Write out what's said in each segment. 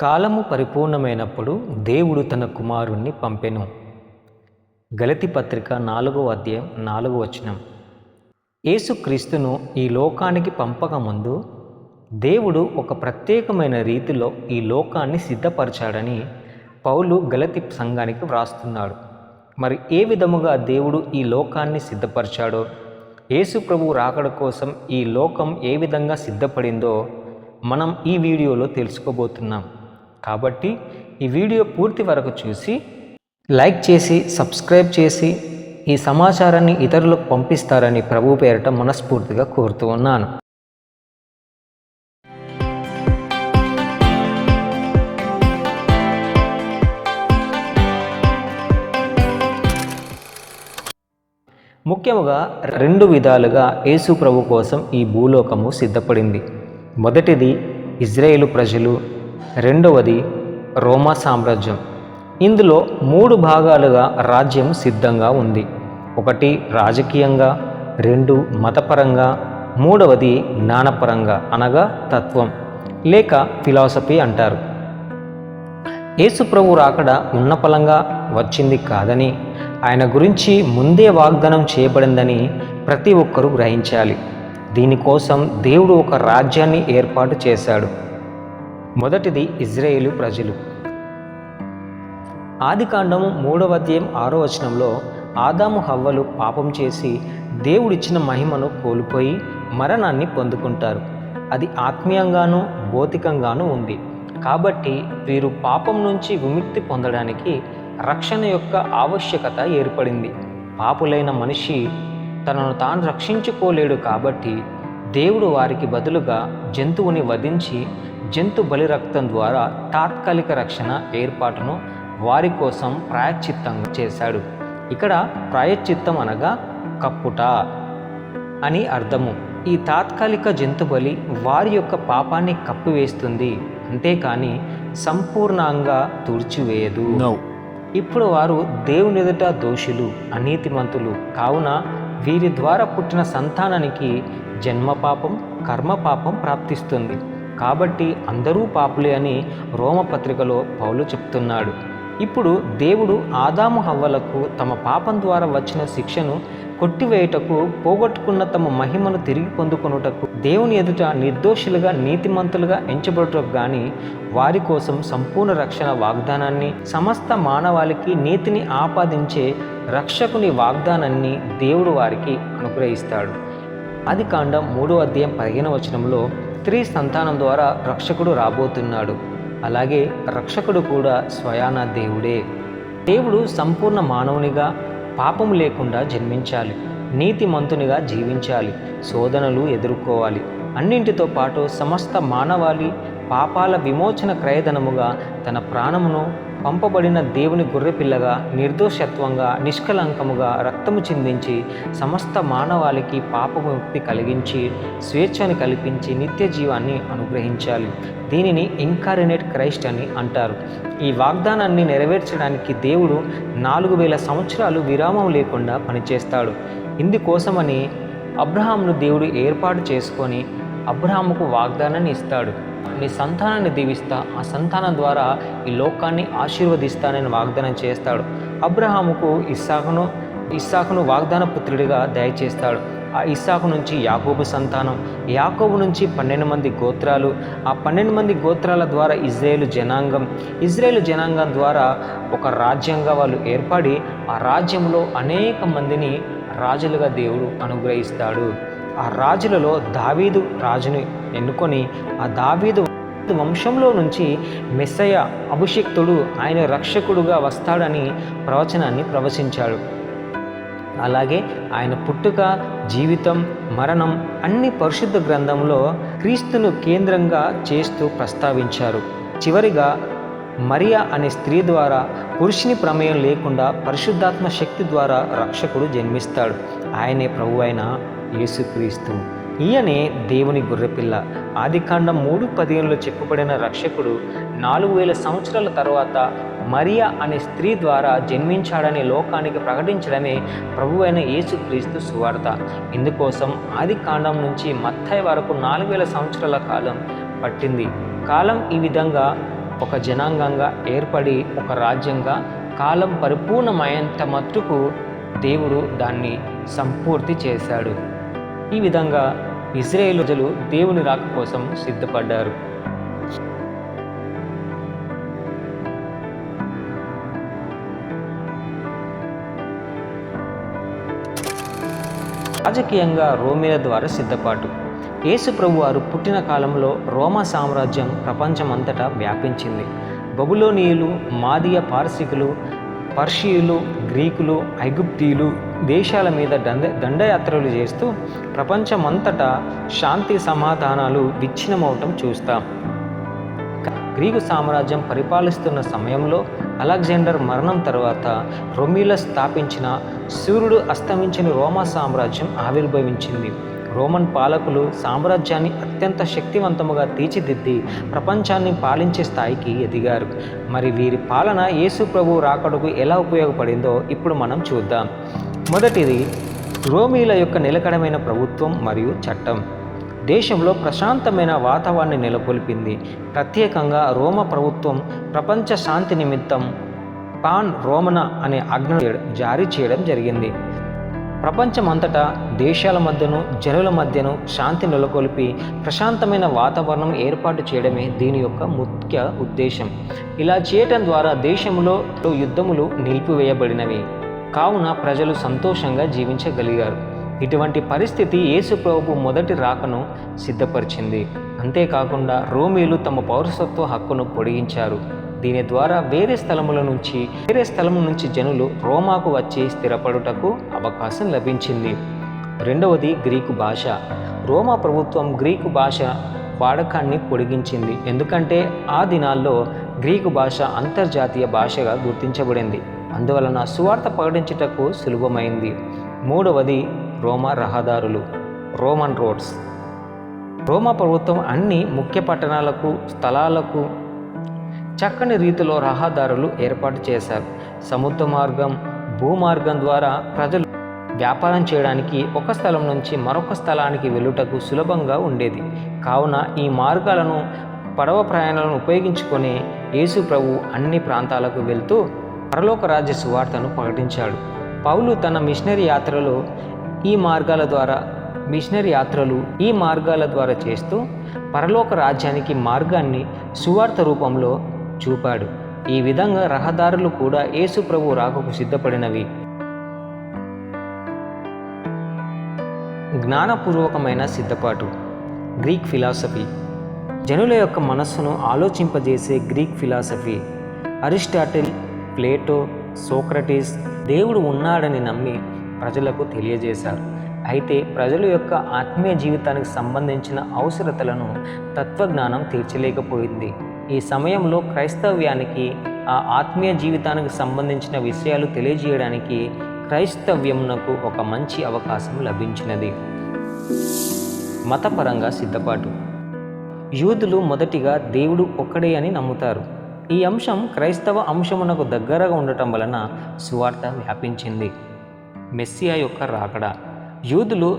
కాలము పరిపూర్ణమైనప్పుడు దేవుడు తన కుమారుణ్ణి పంపెను. గలతి పత్రిక నాలుగో అధ్యాయం నాలుగో వచనం. యేసుక్రీస్తును ఈ లోకానికి పంపకముందు దేవుడు ఒక ప్రత్యేకమైన రీతిలో ఈ లోకాన్ని సిద్ధపరచాడని పౌలు గలతి సంఘానికి వ్రాస్తున్నాడు. మరి ఏ విధముగా దేవుడు ఈ లోకాన్ని సిద్ధపరిచాడో? యేసు ప్రభు రాకడ కోసం ఈ లోకం ఏ విధంగా సిద్ధపడిందో మనం ఈ వీడియోలో తెలుసుకోబోతున్నాం. కాబట్టి ఈ వీడియో పూర్తి వరకు చూసి లైక్ చేసి సబ్స్క్రైబ్ చేసి ఈ సమాచారాన్ని ఇతరులకు పంపిస్తారని ప్రభు పేరట మనస్ఫూర్తిగా కోరుతూ ఉన్నాను. ముఖ్యముగా రెండు విధాలుగా యేసు ప్రభు కోసం ఈ భూలోకము సిద్ధపడింది. మొదటిది ఇజ్రాయేలు ప్రజలు రెండవది రోమా సామ్రాజ్యం. ఇందులో మూడు భాగాలుగా రాజ్యం సిద్ధంగా ఉంది. ఒకటి రాజకీయంగా రెండు మతపరంగా మూడవది జ్ఞానపరంగా అనగా తత్వం లేక ఫిలాసఫీ అంటారు. యేసుప్రభు రాకడ ఉన్నపలంగా వచ్చింది కాదని ఆయన గురించి ముందే వాగ్దానం చేయబడిందని ప్రతి ఒక్కరూ గ్రహించాలి. దీనికోసం దేవుడు ఒక రాజ్యాన్ని ఏర్పాటు చేశాడు. మొదటిది ఇజ్రాయేలు ప్రజలు. ఆదికాండము మూడవ అధ్యాయం ఆరో వచనంలో ఆదాము హవ్వలు పాపం చేసి దేవుడిచ్చిన మహిమను కోల్పోయి మరణాన్ని పొందుకుంటారు. అది ఆత్మీయంగానూ భౌతికంగానూ ఉంది. కాబట్టి వీరు పాపం నుంచి విముక్తి పొందడానికి రక్షణ యొక్క ఆవశ్యకత ఏర్పడింది. పాపులైన మనిషి తనను తాను రక్షించుకోలేడు కాబట్టి దేవుడు వారికి బదులుగా జంతువుని వధించి జంతు బలి రక్తం ద్వారా తాత్కాలిక రక్షణ ఏర్పాటును వారి కోసం ప్రాయశ్చిత్తంగా చేశాడు. ఇక్కడ ప్రాయశ్చిత్తం అనగా కప్పుట అని అర్థము. ఈ తాత్కాలిక జంతు బలి వారి యొక్క పాపాన్ని కప్పివేస్తుంది. అంతేకాని సంపూర్ణంగా తుడిచివేయదు. ఇప్పుడు వారు దేవుని ఎదుట దోషులు అనీతిమంతులు. కావున వీరి ద్వారా పుట్టిన సంతానానికి జన్మ పాపం కర్మ పాపం ప్రాప్తిస్తుంది. కాబట్టి అందరూ పాపులే అని రోమపత్రికలో పౌలు చెప్తున్నాడు. ఇప్పుడు దేవుడు ఆదాము హవ్వలకు తమ పాపం ద్వారా వచ్చిన శిక్షను కొట్టివేయుటకు పోగొట్టుకున్న తమ మహిమను తిరిగి పొందుకొనుటకు దేవుని ఎదుట నిర్దోషులుగా నీతిమంతులుగా ఎంచబడుటకు కానీ వారి కోసం సంపూర్ణ రక్షణ వాగ్దానాన్ని సమస్త మానవాళికి నీతిని ఆపాదించే రక్షకుని వాగ్దానాన్ని దేవుడు వారికి అనుగ్రహిస్తాడు. అది కాండం మూడో అధ్యాయం పదిహేను వచనంలో స్త్రీ సంతానం ద్వారా రక్షకుడు రాబోతున్నాడు. అలాగే రక్షకుడు కూడా స్వయాన దేవుడే. దేవుడు సంపూర్ణ మానవునిగా పాపం లేకుండా జన్మించాలి. నీతిమంతునిగా జీవించాలి. శోధనలు ఎదుర్కోవాలి. అన్నింటితో పాటు సమస్త మానవాళి పాపాల విమోచన క్రయధనముగా తన ప్రాణమును పంపబడిన దేవుని గొర్రెపిల్లగా నిర్దోషత్వంగా నిష్కలంకముగా రక్తము చిందించి సమస్త మానవాళికి పాపముక్తి కలిగించి స్వేచ్ఛను కల్పించి నిత్య జీవాన్ని అనుగ్రహించాలి. దీనిని ఇన్కారినేట్ క్రైస్ట్ అని అంటారు. ఈ వాగ్దానాన్ని నెరవేర్చడానికి దేవుడు నాలుగు వేల సంవత్సరాలు విరామం లేకుండా పనిచేస్తాడు. ఇందుకోసమని అబ్రహాంను దేవుడు ఏర్పాటు చేసుకొని అబ్రహాముకు వాగ్దానాన్ని ఇస్తాడు. నీ సంతానాన్ని దీవిస్తా ఆ సంతానం ద్వారా ఈ లోకాన్ని ఆశీర్వదిస్తానని వాగ్దానం చేస్తాడు. అబ్రహాముకు ఇస్సాకును ఇస్సాకును వాగ్దాన పుత్రుడిగా దయచేస్తాడు. ఆ ఇస్సాకు నుంచి యాకోబు సంతానం యాకోబు నుంచి పన్నెండు మంది గోత్రాలు ఆ పన్నెండు మంది గోత్రాల ద్వారా ఇజ్రాయేల్ జనాంగం ఇజ్రాయేల్ జనాంగం ద్వారా ఒక రాజ్యంగా వాళ్ళు ఏర్పడి ఆ రాజ్యంలో అనేక మందిని రాజులుగా దేవుడు అనుగ్రహిస్తాడు. ఆ రాజులలో దావీదు రాజుని ఎన్నుకొని ఆ దావీదు వంశంలో నుంచి మెస్సయ అభిషిక్తుడు ఆయన రక్షకుడుగా వస్తాడని ప్రవచనాన్ని ప్రవచించాడు. అలాగే ఆయన పుట్టుక జీవితం మరణం అన్ని పరిశుద్ధ గ్రంథంలో క్రీస్తును కేంద్రంగా చేస్తూ ప్రస్తావించారు. చివరిగా మరియా అనే స్త్రీ ద్వారా పురుషుని ప్రమేయం లేకుండా పరిశుద్ధాత్మ శక్తి ద్వారా రక్షకుడు జన్మిస్తాడు. ఆయనే ప్రభు అయిన యేసుక్రీస్తు. ఈయనే దేవుని గొర్రెపిల్ల. ఆదికాండం మూడు పదిహేనులో చెప్పబడిన రక్షకుడు నాలుగు వేల సంవత్సరాల తర్వాత మరియా అనే స్త్రీ ద్వారా జన్మించాడని లోకానికి ప్రకటించడమే ప్రభు అయిన యేసుక్రీస్తు సువార్త. ఇందుకోసం ఆది కాండం నుంచి మత్తాయి వరకు నాలుగు వేల సంవత్సరాల కాలం పట్టింది. కాలం ఈ విధంగా ఒక జనాంగంగా ఏర్పడి ఒక రాజ్యంగా కాలం పరిపూర్ణమయ్యేంత మట్టుకు దేవుడు దాన్ని సంపూర్తి చేశాడు. ఈ విధంగా ఇజ్రాయేల్ ప్రజలు దేవుని రాక కోసం సిద్ధపడ్డారు. రాజకీయంగా రోమీల ద్వారా సిద్ధపాటు. యేసు ప్రభు వారు పుట్టిన కాలంలో రోమా సామ్రాజ్యం ప్రపంచమంతటా వ్యాపించింది. బబులోనియులు మాదియ పార్సికులు పర్షియులు గ్రీకులు ఐగుప్తీయులు దేశాల మీద దండ దండయాత్రలు చేస్తూ ప్రపంచమంతటా శాంతి సమాధానాలు విచ్ఛిన్నమవటం చూస్తాం. గ్రీకు సామ్రాజ్యం పరిపాలిస్తున్న సమయంలో అలెగ్జాండర్ మరణం తర్వాత రొమీల స్థాపించిన సూర్యుడు అస్తమించిన రోమా సామ్రాజ్యం ఆవిర్భవించింది. రోమన్ పాలకులు సామ్రాజ్యాన్ని అత్యంత శక్తివంతముగా తీర్చిదిద్ది ప్రపంచాన్ని పాలించే స్థాయికి ఎదిగారు. మరి వీరి పాలన యేసు ప్రభు రాకడకు ఎలా ఉపయోగపడిందో ఇప్పుడు మనం చూద్దాం. మొదటిది రోమీల యొక్క నిలకడమైన ప్రభుత్వం మరియు చట్టం. దేశంలో ప్రశాంతమైన వాతావరణాన్ని నెలకొల్పింది. ప్రత్యేకంగా రోమ ప్రభుత్వం ప్రపంచ శాంతి నిమిత్తం పాన్ రోమన అనే ఆజ్ఞ జారీ చేయడం జరిగింది. ప్రపంచమంతటా దేశాల మధ్యను జనుల మధ్యను శాంతి నెలకొల్పి ప్రశాంతమైన వాతావరణం ఏర్పాటు చేయడమే దీని యొక్క ముఖ్య ఉద్దేశం. ఇలా చేయటం ద్వారా దేశంలో యుద్ధములు నిలిపివేయబడినవి. కావున ప్రజలు సంతోషంగా జీవించగలిగారు. ఇటువంటి పరిస్థితి యేసుప్రభు మొదటి రాకను సిద్ధపరిచింది. అంతేకాకుండా రోమీలు తమ పౌరసత్వ హక్కును పొడిగించారు. దీని ద్వారా వేరే స్థలముల నుంచి వేరే స్థలం నుంచి జనులు రోమాకు వచ్చి స్థిరపడుటకు అవకాశం లభించింది. రెండవది గ్రీకు భాష. రోమా ప్రభుత్వం గ్రీకు భాష వాడకాన్ని పొడిగించింది. ఎందుకంటే ఆ దినాల్లో గ్రీకు భాష అంతర్జాతీయ భాషగా గుర్తించబడింది. అందువలన సువార్త ప్రకటించుటకు సులభమైంది. మూడవది రోమా రహదారులు రోమన్ రోడ్స్. రోమా ప్రభుత్వం అన్ని ముఖ్య పట్టణాలకు స్థలాలకు చక్కని రీతిలో రహదారులు ఏర్పాటు చేశారు. సముద్ర మార్గం భూమార్గం ద్వారా ప్రజలు వ్యాపారం చేయడానికి ఒక స్థలం నుంచి మరొక స్థలానికి వెళ్ళుటకు సులభంగా ఉండేది. కావున ఈ మార్గాలను పడవ ప్రయాణాలను ఉపయోగించుకొని యేసు ప్రభు అన్ని ప్రాంతాలకు వెళ్తూ పరలోక రాజ్య సువార్తను ప్రకటించాడు. పౌలు తన మిషనరీ యాత్రలో ఈ మార్గాల ద్వారా మిషనరీ యాత్రలు ఈ మార్గాల ద్వారా చేస్తూ పరలోక రాజ్యానికి మార్గాన్ని సువార్త రూపంలో చూపాడు. ఈ విధంగా రహదారులు కూడా యేసు ప్రభు రాకకు సిద్ధపడినవి. జ్ఞానపూర్వకమైన సిద్ధపాటు. Greek philosophy. జనుల యొక్క మనస్సును ఆలోచింపజేసే Greek philosophy. Aristotle Plato Socrates దేవుడు ఉన్నాడని నమ్మి ప్రజలకు తెలియజేశారు. అయితే ప్రజల యొక్క ఆత్మీయ జీవితానికి సంబంధించిన అవసరతలను తత్వజ్ఞానం తీర్చలేకపోయింది. ఈ సమయంలో క్రైస్తవ్యానికి ఆ ఆత్మీయ జీవితానికి సంబంధించిన విషయాలు తెలియజేయడానికి క్రైస్తవ్యమునకు ఒక మంచి అవకాశం లభించినది. మతపరంగా సిద్ధపాటు. యూదులు మొదటిగా దేవుడు ఒక్కడే అని నమ్ముతారు. ఈ అంశం క్రైస్తవ అంశమునకు దగ్గరగా ఉండటం వలన సువార్త వ్యాపించింది. మెస్సియా యొక్క రాకడ. యూదులు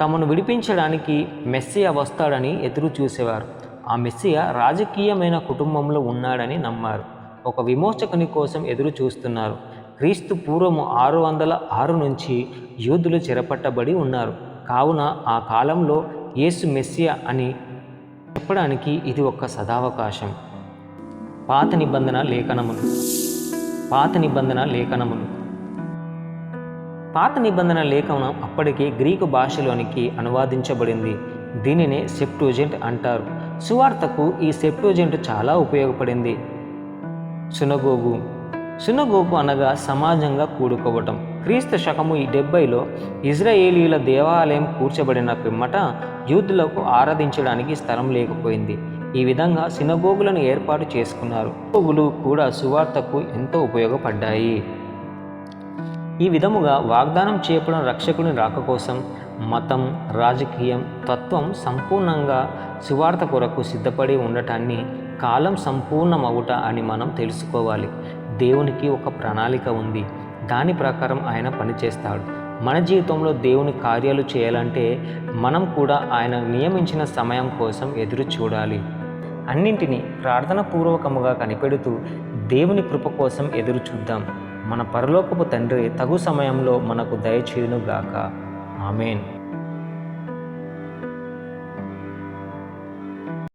తమను విడిపించడానికి మెస్సియా వస్తాడని ఎదురు చూసేవారు ఆ మెస్సియా రాజకీయమైన కుటుంబంలో ఉన్నాడని నమ్మారు. ఒక విమోచకుని కోసం ఎదురు చూస్తున్నారు. క్రీస్తు పూర్వము ఆరు వందల ఆరు నుంచి యూదులు చెరపట్టబడి ఉన్నారు. కావున ఆ కాలంలో యేసు మెస్సియా అని చెప్పడానికి ఇది ఒక సదావకాశం. పాత నిబంధన లేఖనములు. పాత నిబంధన లేఖనములు. పాత నిబంధన లేఖనం అప్పటికే గ్రీకు భాషలోనికి అనువాదించబడింది. దీనినే సెప్టోజెంట్ అంటారు. సువార్తకు ఈ సెప్టోజెంట్ చాలా ఉపయోగపడింది. సునగోగు. సునగోగు అనగా సమాజంగా కూడుకోవటం. క్రీస్తు శకము ఈ డెబ్బైలో ఇజ్రాయేలీల దేవాలయం కూర్చబడిన పిమ్మట యూదులకు ఆరాధించడానికి స్థలం లేకపోయింది. ఈ విధంగా సినగోగులను ఏర్పాటు చేసుకున్నారు. గోగులు కూడా సువార్తకు ఎంతో ఉపయోగపడ్డాయి. ఈ విధముగా వాగ్దానం చేయబడిన రక్షకుని రాక కోసం మతం రాజకీయం తత్వం సంపూర్ణంగా సువార్త కొరకు సిద్ధపడి ఉండటాన్ని కాలం సంపూర్ణమవుట అని మనం తెలుసుకోవాలి. దేవునికి ఒక ప్రణాళిక ఉంది. దాని ప్రకారం ఆయన పనిచేస్తాడు. మన జీవితంలో దేవుని కార్యాలు చేయాలంటే మనం కూడా ఆయన నియమించిన సమయం కోసం ఎదురు చూడాలి. అన్నింటినీ ప్రార్థనపూర్వకముగా కనిపెడుతూ దేవుని కృప కోసం ఎదురు చూద్దాం. మన పరలోకపు తండ్రి తగు సమయంలో మనకు దయచేయునుగాక. ఆమెన్.